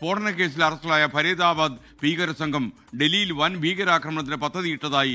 സ്ഫോടന കേസിൽ അറസ്റ്റിലായ ഫരീദാബാദ് ഭീകര സംഘം ഡൽഹിയിൽ വൻ ഭീകരാക്രമണത്തിന് പദ്ധതിയിട്ടതായി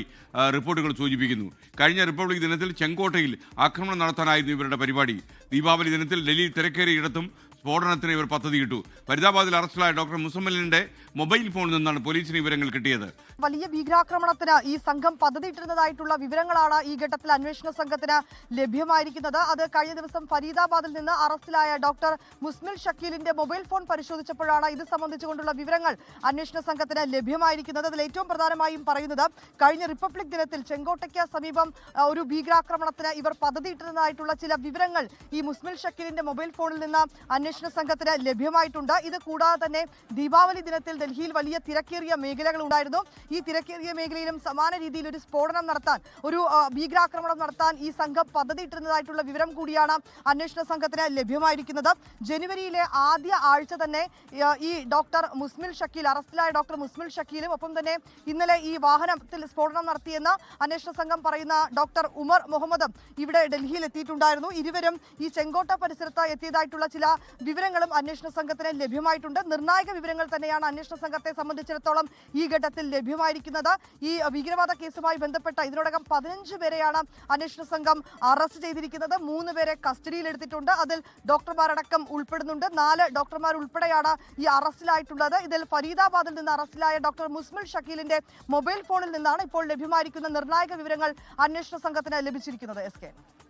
റിപ്പോർട്ടുകൾ സൂചിപ്പിക്കുന്നു. കഴിഞ്ഞ റിപ്പബ്ലിക് ദിനത്തിൽ ചെങ്കോട്ടയിൽ ആക്രമണം നടത്താനായിരുന്നു ഇവരുടെ പരിപാടി. ദീപാവലി ദിനത്തിൽ ഡൽഹിയിൽ തിരക്കേറിയിടത്തും സ്ഫോടനത്തിന് ഇവർ പദ്ധതി ഇട്ടു. ഫരീദാബാദിൽ അറസ്റ്റിലായ ഡോക്ടർ മുസമ്മലിന്റെ മൊബൈൽ ഫോണിൽ നിന്നാണ് പോലീസിന് വിവരങ്ങൾ കിട്ടിയത്. വലിയ ഭീകരാക്രമണത്തിന് ഈ സംഘം പദ്ധതിയിട്ടിരുന്നതായിട്ടുള്ള വിവരങ്ങളാണ് ഈ ഘട്ടത്തിൽ അന്വേഷണ സംഘത്തിന് ലഭ്യമായിരിക്കുന്നത്. അത് കഴിഞ്ഞ ദിവസം ഫരീദാബാദിൽ നിന്ന് അറസ്റ്റിലായ ഡോക്ടർ മുസ്മിൽ ഷക്കീലിന്റെ മൊബൈൽ ഫോൺ പരിശോധിച്ചപ്പോഴാണ് ഇത് സംബന്ധിച്ചുകൊണ്ടുള്ള വിവരങ്ങൾ അന്വേഷണ സംഘത്തിന് ലഭ്യമായിരിക്കുന്നത്. അതിൽ ഏറ്റവും പ്രധാനമായും പറയുന്നത് കഴിഞ്ഞ റിപ്പബ്ലിക് ദിനത്തിൽ ചെങ്കോട്ടയ്ക്ക് സമീപം ഒരു ഭീകരാക്രമണത്തിന് ഇവർ പദ്ധതിയിട്ടിരുന്നതായിട്ടുള്ള ചില വിവരങ്ങൾ ഈ മുസ്മിൽ ഷക്കീലിന്റെ മൊബൈൽ ഫോണിൽ നിന്ന് അന്വേഷണ സംഘത്തിന് ലഭ്യമായിട്ടുണ്ട്. ഇത് കൂടാതെ തന്നെ ദീപാവലി ദിനത്തിൽ ഡൽഹിയിൽ വലിയ തിരക്കേറിയ മേഖലകൾ ഉണ്ടായിരുന്നു. ഈ തിരക്കേറിയ മേഖലയിലും സമാന രീതിയിൽ ഒരു സ്ഫോടനം നടത്താൻ ഒരു ഭീകരാക്രമണം നടത്താൻ ഈ സംഘം പദ്ധതിയിട്ടിരുന്നതായിട്ടുള്ള വിവരം കൂടിയാണ് അന്വേഷണ സംഘത്തിന് ലഭ്യമായിരിക്കുന്നത്. ജനുവരിയിലെ ആദ്യ ആഴ്ച തന്നെ ഈ ഡോക്ടർ മുസ്മിൽ ഷക്കീൽ അറസ്റ്റിലായ ഡോക്ടർ മുസ്മിൽ ഷക്കീലും ഒപ്പം തന്നെ ഇന്നലെ ഈ വാഹനത്തിൽ സ്ഫോടനം നടത്തിയെന്ന് അന്വേഷണ സംഘം പറയുന്ന ഡോക്ടർ ഉമർ മുഹമ്മദും ഇവിടെ ഡൽഹിയിൽ എത്തിയിട്ടുണ്ടായിരുന്നു. ഇരുവരും ഈ ചെങ്കോട്ട പരിസരത്ത് എത്തിയതായിട്ടുള്ള ചില വിവരങ്ങളും അന്വേഷണ സംഘത്തിന് ലഭ്യമായിട്ടുണ്ട്. നിർണായക വിവരങ്ങൾ തന്നെയാണ് അന്വേഷണ സംഘത്തെ സംബന്ധിച്ചിടത്തോളം ഈ ഘട്ടത്തിൽ ലഭ്യമായിരിക്കുന്നത്. ഈ ഭീകരവാദ കേസുമായി ബന്ധപ്പെട്ട ഇതിനോടകം പതിനഞ്ച് പേരെയാണ് അന്വേഷണ സംഘം അറസ്റ്റ് ചെയ്തിരിക്കുന്നത്. മൂന്ന് പേരെ കസ്റ്റഡിയിലെടുത്തിട്ടുണ്ട്. അതിൽ ഡോക്ടർമാരടക്കം ഉൾപ്പെടുന്നുണ്ട്. നാല് ഡോക്ടർമാർ ഉൾപ്പെടെയാണ് ഈ അറസ്റ്റിലായിട്ടുള്ളത്. ഇതിൽ ഫരീദാബാദിൽ നിന്ന് അറസ്റ്റിലായ ഡോക്ടർ മുസ്മിൽ ഷക്കീലിന്റെ മൊബൈൽ ഫോണിൽ നിന്നാണ് ഇപ്പോൾ ലഭ്യമായിരിക്കുന്ന നിർണായക വിവരങ്ങൾ അന്വേഷണ സംഘത്തിന് ലഭിച്ചിരിക്കുന്നത്. S K.